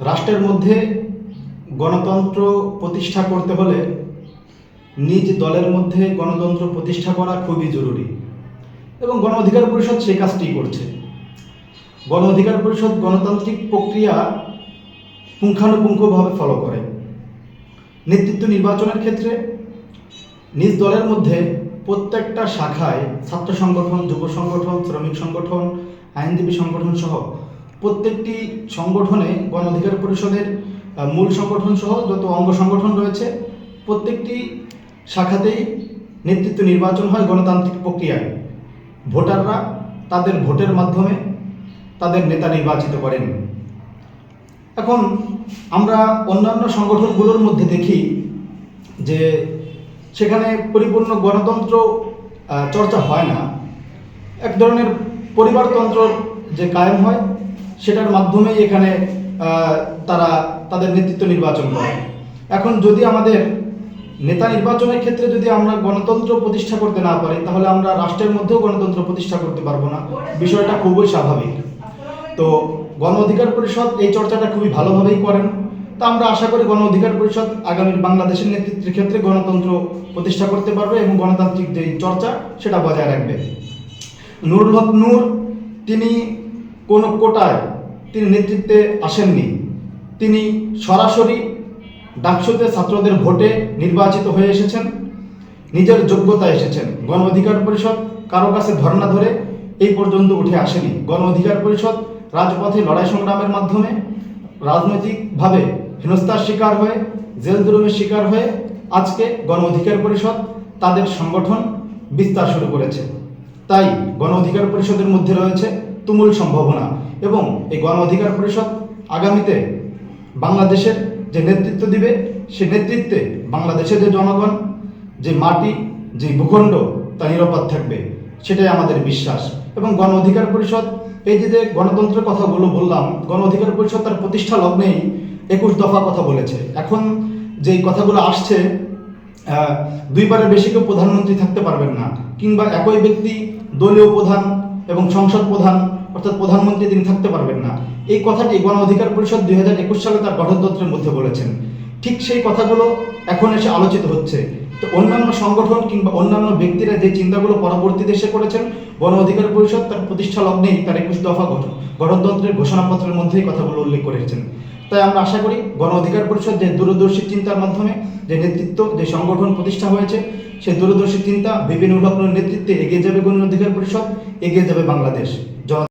রাষ্ট্রের মধ্যে গণতন্ত্র প্রতিষ্ঠা করতে হলে নিজ দলের মধ্যে গণতন্ত্র প্রতিষ্ঠা করা খুবই জরুরি। এবং গণ অধিকার পরিষদ সেই কাজটি করছে। গণ অধিকার পরিষদ গণতান্ত্রিক প্রক্রিয়া পুঙ্খানুপুঙ্খভাবে ফলো করে। নেতৃত্ব নির্বাচনের ক্ষেত্রে নিজ দলের মধ্যে প্রত্যেকটা শাখায় ছাত্র সংগঠন, যুব সংগঠন, শ্রমিক সংগঠন, আইনজীবী সংগঠন সহ প্রত্যেকটি সংগঠনে গণ অধিকার পরিষদের মূল সংগঠন সহ যত অঙ্গ সংগঠন রয়েছে, প্রত্যেকটি শাখাতেই নেতৃত্ব নির্বাচন হয় গণতান্ত্রিক প্রক্রিয়ায়। ভোটাররা তাদের ভোটের মাধ্যমে তাদের নেতা নির্বাচিত করেন। এখন আমরা অন্যান্য সংগঠনগুলোর মধ্যে দেখি যে সেখানে পরিপূর্ণ গণতন্ত্র চর্চা হয় না। এক ধরনের পরিবারতন্ত্র যে কায়েম হয় সেটার মাধ্যমেই এখানে তারা তাদের নেতৃত্ব নির্বাচন করে। এখন যদি আমাদের নেতা নির্বাচনের ক্ষেত্রে যদি আমরা গণতন্ত্র প্রতিষ্ঠা করতে না পারি, তাহলে আমরা রাষ্ট্রের মধ্যেও গণতন্ত্র প্রতিষ্ঠা করতে পারব না। বিষয়টা খুবই স্বাভাবিক। তো গণ অধিকার পরিষদ এই চর্চাটা খুবই ভালোভাবেই করেন। তা আমরা আশা করি গণ অধিকার পরিষদ আগামী বাংলাদেশের নেতৃত্বের ক্ষেত্রে গণতন্ত্র প্রতিষ্ঠা করতে পারবে এবং গণতান্ত্রিক যে চর্চা, সেটা বজায় রাখবে। নুরুল হক নূর, তিনি কোনো কোটায় তিনি নেতৃত্বে আসেননি। তিনি সরাসরি ডাকসুতে ছাত্রদের ভোটে নির্বাচিত হয়ে এসেছেন। নিজের যোগ্যতা এসেছেন। গণ অধিকার পরিষদ কারও কাছে ধর্ণা ধরে এই পর্যন্ত উঠে আসেনি। গণ অধিকার পরিষদ রাজপথে লড়াই সংগ্রামের মাধ্যমে রাজনৈতিকভাবে হেনস্থার শিকার হয়ে, জেল জুলুমের শিকার হয়ে আজকে গণ অধিকার পরিষদ তাদের সংগঠন বিস্তার শুরু করেছে। তাই গণ অধিকার পরিষদের মধ্যে রয়েছে তুমুল সম্ভাবনা এবং এই গণ অধিকার পরিষদ আগামীতে বাংলাদেশের যে নেতৃত্ব দিবে, সে নেতৃত্বে বাংলাদেশের যে জনগণ, যে মাটি, যে ভূখণ্ড, তা নিরাপদ থাকবে। সেটাই আমাদের বিশ্বাস। এবং গণ অধিকার পরিষদ, এই যে যে গণতন্ত্রের কথাগুলো বললাম, গণ অধিকার পরিষদ তার প্রতিষ্ঠা লগ্নেই একুশ দফা কথা বলেছে। এখন যেই কথাগুলো আসছে দুইবারের বেশি কেউ প্রধানমন্ত্রী থাকতে পারবেন না। কিংবা একই ব্যক্তি দলীয় প্রধান এবং সংসদ প্রধান অর্থাৎ প্রধানমন্ত্রী তিনি থাকতে পারবেন না। এই কথাটি গণ অধিকার পরিষদ দুই হাজার একুশ সালে তার গঠনতন্ত্রের মধ্যে বলেছেন। ঠিক সেই কথাগুলো এখন এসে আলোচিত হচ্ছে। তো অন্যান্য সংগঠন কিংবা অন্যান্য ব্যক্তিরা যে চিন্তাগুলো পরবর্তী দেশে করেছেন, গণ অধিকার পরিষদ তার প্রতিষ্ঠা লগ্নেই তার একুশ দফা গঠন গঠনতন্ত্রের ঘোষণাপত্রের মধ্যেই কথাগুলো উল্লেখ করেছেন। তাই আমরা আশা করি গণ অধিকার পরিষদ যে দূরদর্শী চিন্তার মাধ্যমে যে নেতৃত্ব, যে সংগঠন প্রতিষ্ঠা হয়েছে, সেই দূরদর্শী চিন্তা বিপিন উল্লগ্নের নেতৃত্বে এগিয়ে যাবে গণ অধিকার পরিষদ, এগিয়ে যাবে বাংলাদেশ।